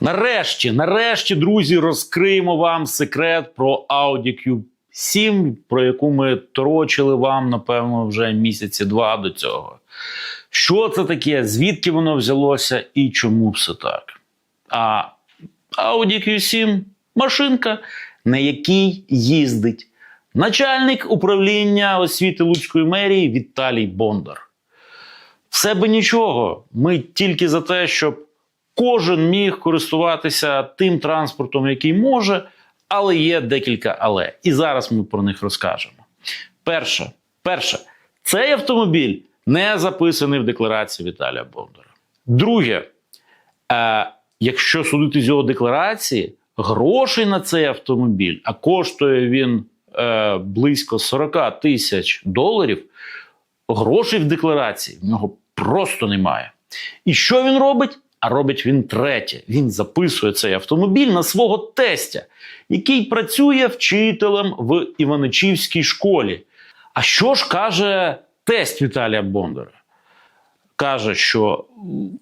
Нарешті, нарешті, друзі, розкриємо вам секрет про Audi Q7, про яку ми торочили вам, напевно, вже місяці два до цього. Що це таке, звідки воно взялося і чому все так? А Audi Q7 машинка, на якій їздить начальник управління освіти Луцької мерії Віталій Бондар. Все би нічого. Ми тільки за те, щоб кожен міг користуватися тим транспортом, який може, але є декілька але. І зараз ми про них розкажемо. Перше, перше, цей автомобіль не записаний в декларації Віталія Бондара. Друге, е, якщо судити з його декларації, грошей на цей автомобіль, а коштує він е, близько 40 тисяч доларів, грошей в декларації в нього просто немає. І що він робить? А робить він третє. Він записує цей автомобіль на свого тестя, який працює вчителем в Іваничівській школі. А що ж каже тесть Віталія Бондара? Каже, що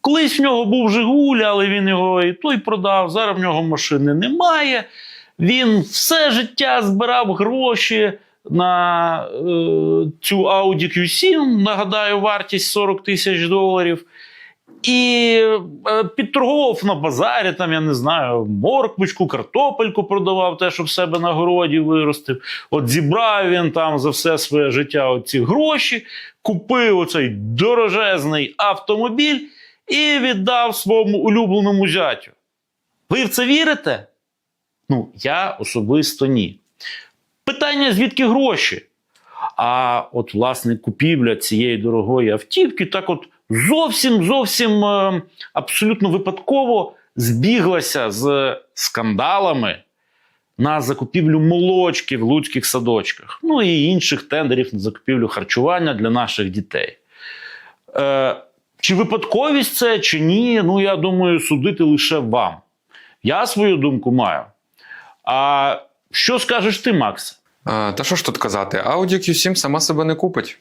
колись в нього був Жигуль, але він його і той продав. Зараз в нього машини немає. Він все життя збирав гроші на е, цю Audi Q7, нагадаю, вартість 40 тисяч доларів. І е, підторгував на базарі, там, я не знаю, морквочку, картопельку продавав, те, що в себе на городі виростив. От зібрав він там за все своє життя ці гроші, купив оцей дорожезний автомобіль і віддав своєму улюбленому зятю. Ви в це вірите? Ну, я особисто ні. Питання: звідки гроші? А от, власне, купівля цієї дорогої автівки так от зовсім зовсім е, абсолютно випадково збіглася з скандалами на закупівлю молочки в луцьких садочках, ну і інших тендерів на закупівлю харчування для наших дітей. Е, чи випадковість це, чи ні, ну я думаю, судити лише вам. Я свою думку маю. А що скажеш ти, Макс? А, та що ж тут казати? Audi Q7 сама себе не купить.